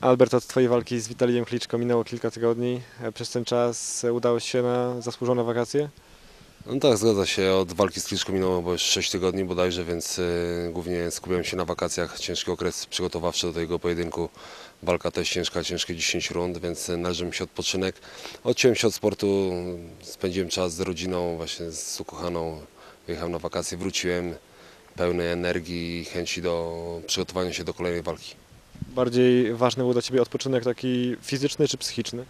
Albert, od Twojej walki z Witalijem Kliczko minęło kilka tygodni. E, Przez ten czas e, udało się na zasłużone wakacje? No tak, zgadza się. Od walki z Kliczką minęło bo już 6 tygodni bodajże, więc y, głównie skupiłem się na wakacjach. Ciężki okres przygotowawczy do tego pojedynku. Walka też ciężka, ciężkie 10 rund, więc należy mi się odpoczynek. Odciąłem się od sportu, spędziłem czas z rodziną, właśnie z ukochaną. Wyjechałem na wakacje, wróciłem pełny energii i chęci do przygotowania się do kolejnej walki. Bardziej ważny był dla Ciebie odpoczynek taki fizyczny czy psychiczny?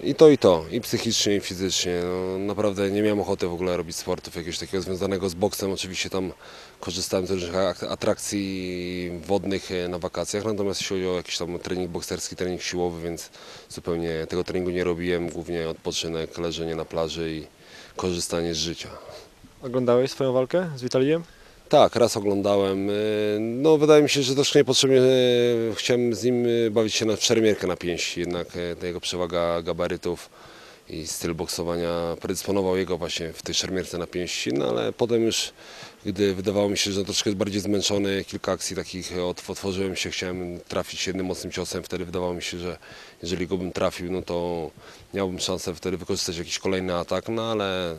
I to i to, i psychicznie, i fizycznie. No, naprawdę nie miałem ochoty w ogóle robić sportów jakiegoś takiego związanego z boksem. Oczywiście tam korzystałem z różnych ak- atrakcji wodnych e, na wakacjach, natomiast jeśli chodzi o jakiś tam trening bokserski, trening siłowy, więc zupełnie tego treningu nie robiłem. Głównie odpoczynek, leżenie na plaży i korzystanie z życia. Oglądałeś swoją walkę z Witalijem? Tak, raz oglądałem. y, No, wydaje mi się, że troszkę niepotrzebnie y, chciałem z nim y, bawić się na szermierkę na pięści. Jednak ta jego przewaga gabarytów i styl boksowania predysponował jego właśnie w tej szermierce na pięści. No ale potem już, gdy wydawało mi się, że troszkę bardziej zmęczony, kilka akcji takich otw- otworzyłem się, chciałem trafić jednym mocnym ciosem. Wtedy wydawało mi się, że jeżeli go bym trafił, no to miałbym szansę wtedy wykorzystać jakiś kolejny atak, no ale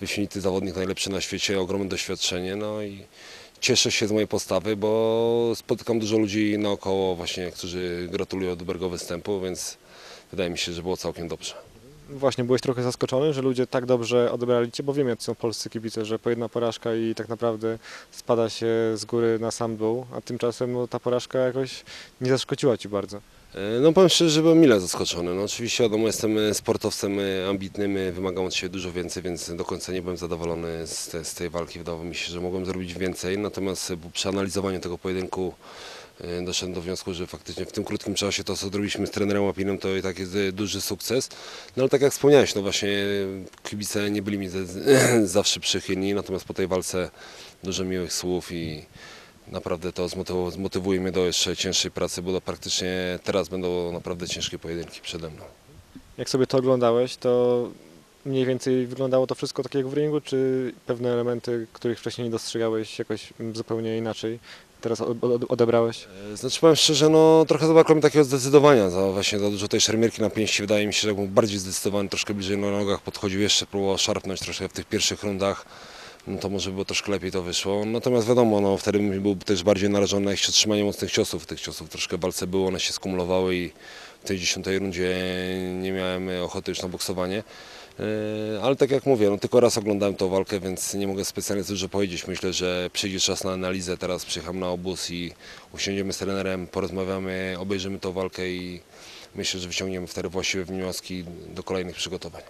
wyśmienity zawodnik, najlepszy na świecie, ogromne doświadczenie, no i cieszę się z mojej postawy, bo spotykam dużo ludzi naokoło właśnie, którzy gratulują dobrego występu, więc wydaje mi się, że było całkiem dobrze. Właśnie byłeś trochę zaskoczony, że ludzie tak dobrze odebrali Cię, bo wiem jak są polscy kibice, że po jedna porażka i tak naprawdę spada się z góry na sam dół, a tymczasem no, ta porażka jakoś nie zaszkodziła Ci bardzo. E, No powiem szczerze, że byłem mile zaskoczony. No oczywiście wiadomo, jestem e, sportowcem e, ambitnym, wymagam od siebie dużo więcej, więc do końca nie byłem zadowolony z, te, z tej walki. Wydawało mi się, że mogłem zrobić więcej, natomiast przy analizowaniu tego pojedynku doszedłem do wniosku, że faktycznie w tym krótkim czasie to, co zrobiliśmy z trenerem Łapinem, to i tak jest duży sukces. No ale tak jak wspomniałeś, no właśnie kibice nie byli mi ze- zawsze przychylni, natomiast po tej walce dużo miłych słów i naprawdę to zmotyw- zmotywuje mnie do jeszcze cięższej pracy, bo praktycznie teraz będą naprawdę ciężkie pojedynki przede mną. Jak sobie to oglądałeś, to mniej więcej wyglądało to wszystko tak jak w ringu, czy pewne elementy, których wcześniej nie dostrzegałeś jakoś zupełnie inaczej teraz od- od- odebrałeś? E, Znaczy powiem szczerze, no trochę zabrakło mi takiego zdecydowania, za, właśnie za dużo tej szermierki na pięści. Wydaje mi się, że jak był bardziej zdecydowany, troszkę bliżej na nogach podchodził, jeszcze próbował szarpnąć troszkę w tych pierwszych rundach, no to może by było troszkę lepiej to wyszło. Natomiast wiadomo, no wtedy był też bardziej narażony na jakieś otrzymanie mocnych ciosów. Tych ciosów troszkę w walce było, one się skumulowały i w tej dziesiątej rundzie nie miałem ochoty już na boksowanie. E, Ale tak jak mówię, no tylko raz oglądałem tą walkę, więc nie mogę specjalnie dużo powiedzieć. Myślę, że przyjdzie czas na analizę. Teraz przyjechałem na obóz i usiądziemy z trenerem, porozmawiamy, obejrzymy tą walkę i myślę, że wyciągniemy wtedy właściwe wnioski do kolejnych przygotowań.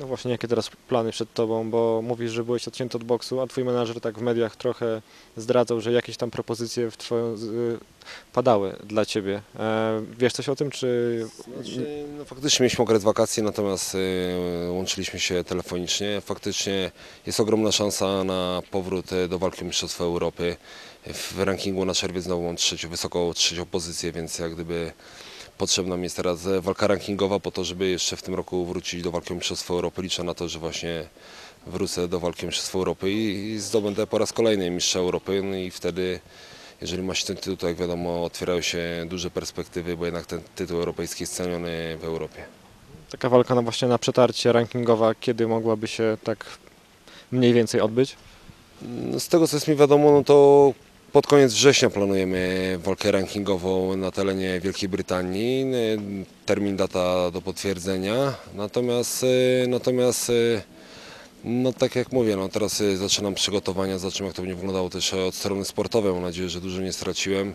No właśnie, jakie teraz plany przed Tobą, bo mówisz, że byłeś odcięty od boksu, a Twój menadżer tak w mediach trochę zdradzał, że jakieś tam propozycje w twoją, y, padały dla Ciebie. E, wiesz coś o tym, czy... Znaczy, no faktycznie mieliśmy okres wakacji, natomiast y, łączyliśmy się telefonicznie. Faktycznie jest ogromna szansa na powrót y, do walki Mistrzostwa Europy. W rankingu na czerwiec znowu mam trzecią, wysoką trzecią pozycję, więc jak gdyby potrzebna mi jest teraz walka rankingowa po to, żeby jeszcze w tym roku wrócić do walki o Mistrzostwo Europy. Liczę na to, że właśnie wrócę do walki o Mistrzostwo Europy i, i zdobędę po raz kolejny Mistrza Europy no i wtedy jeżeli ma się ten tytuł, to jak wiadomo otwierają się duże perspektywy, bo jednak ten tytuł europejski jest ceniony w Europie. Taka walka na właśnie na przetarcie rankingowa, kiedy mogłaby się tak mniej więcej odbyć? No, Z tego co jest mi wiadomo, no to pod koniec września planujemy walkę rankingową na terenie Wielkiej Brytanii. Y, Termin, data do potwierdzenia. Natomiast, y, natomiast y, no tak jak mówię, no teraz zaczynam przygotowania, zobaczymy jak to będzie wyglądało też od strony sportowej. Mam nadzieję, że dużo nie straciłem.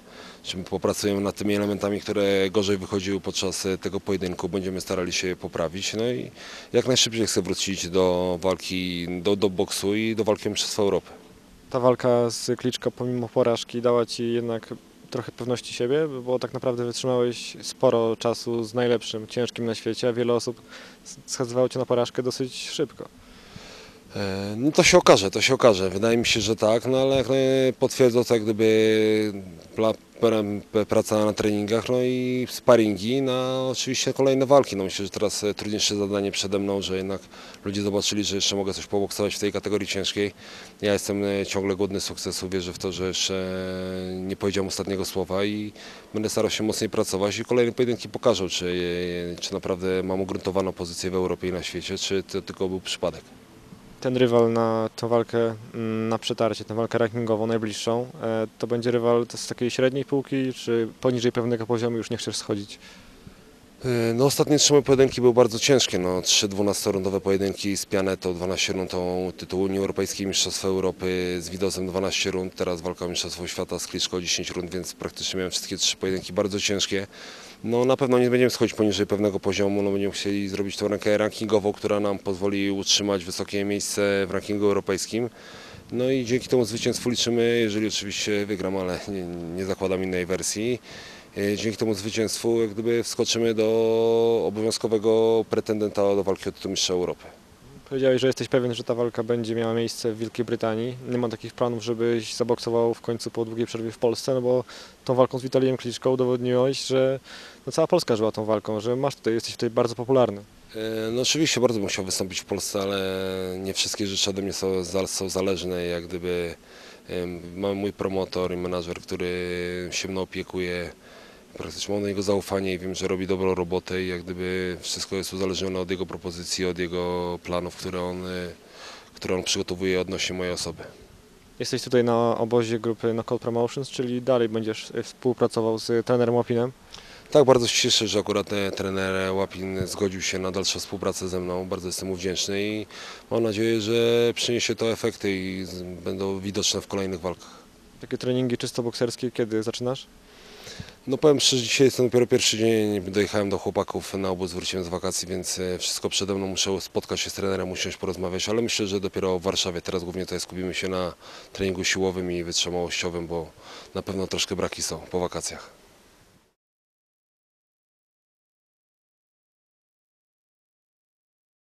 Popracujemy nad tymi elementami, które gorzej wychodziły podczas tego pojedynku. Będziemy starali się poprawić. No i jak najszybciej chcę wrócić do walki, do, do boksu i do walki o Mistrzostwa Europy. Ta walka z Kliczko pomimo porażki dała Ci jednak trochę pewności siebie, bo tak naprawdę wytrzymałeś sporo czasu z najlepszym, ciężkim na świecie, a wiele osób skazywało Cię na porażkę dosyć szybko. E, No to się okaże, to się okaże. Wydaje mi się, że tak, no ale jak potwierdzą to jak gdyby praca na treningach, no i sparingi na oczywiście kolejne walki. No myślę, że teraz e, trudniejsze zadanie przede mną, że jednak ludzie zobaczyli, że jeszcze mogę coś poboksować w tej kategorii ciężkiej. Ja jestem e, ciągle głodny sukcesu, wierzę w to, że jeszcze nie powiedziałem ostatniego słowa i będę starał się mocniej pracować i kolejne pojedynki pokażą, czy, e, czy naprawdę mam ugruntowaną pozycję w Europie i na świecie, czy to tylko był przypadek. Ten rywal na tą walkę mm, na przetarcie, tę walkę rankingową najbliższą, e, to będzie rywal z takiej średniej półki, czy poniżej pewnego poziomu już nie chcesz schodzić? E, No ostatnie trzy moje pojedynki były bardzo ciężkie. No, trzy 12-rundowe pojedynki z Pianetą, 12 rund o tytuł Unii Europejskiej Mistrzostwa Europy, z Widosem 12 rund, teraz walka o Mistrzostwo Świata z Kliczko 10 rund, więc praktycznie miałem wszystkie trzy pojedynki bardzo ciężkie. No na pewno nie będziemy schodzić poniżej pewnego poziomu, no będziemy chcieli zrobić tą rękę rankingową, która nam pozwoli utrzymać wysokie miejsce w rankingu europejskim. No i dzięki temu zwycięstwu liczymy, jeżeli oczywiście wygram, ale nie, nie zakładam innej wersji. E, Dzięki temu zwycięstwu jak gdyby wskoczymy do obowiązkowego pretendenta do walki o tytuł mistrza Europy. Powiedziałeś, że jesteś pewien, że ta walka będzie miała miejsce w Wielkiej Brytanii. Nie ma takich planów, żebyś zaboksował w końcu po długiej przerwie w Polsce, no bo tą walką z Witalijem Kliczką udowodniłeś, że no cała Polska żyła tą walką, że masz tutaj, jesteś tutaj bardzo popularny. E, No oczywiście bardzo bym chciał wystąpić w Polsce, ale nie wszystkie rzeczy ode mnie są, są zależne. Jak gdyby mam mój promotor i menadżer, który się mną opiekuje. Praktycznie mam do niego zaufanie i wiem, że robi dobrą robotę i jak gdyby wszystko jest uzależnione od jego propozycji, od jego planów, które on, e, które on przygotowuje odnośnie mojej osoby. Jesteś tutaj na obozie grupy Knockout Promotions, czyli dalej będziesz e, współpracował z trenerem Łapinem. Tak, bardzo się cieszę, że akurat e, trener Łapin zgodził się na dalszą współpracę ze mną. Bardzo jestem mu wdzięczny i mam nadzieję, że przyniesie to efekty i będą widoczne w kolejnych walkach. Takie treningi czysto bokserskie, kiedy zaczynasz? No powiem szczerze, dzisiaj jest to dopiero pierwszy dzień, dojechałem do chłopaków na obóz, wróciłem z wakacji, więc e, wszystko przede mną, muszę spotkać się z trenerem, usiąść, porozmawiać, ale myślę, że dopiero w Warszawie, teraz głównie tutaj skupimy się na treningu siłowym i wytrzymałościowym, bo na pewno troszkę braki są po wakacjach.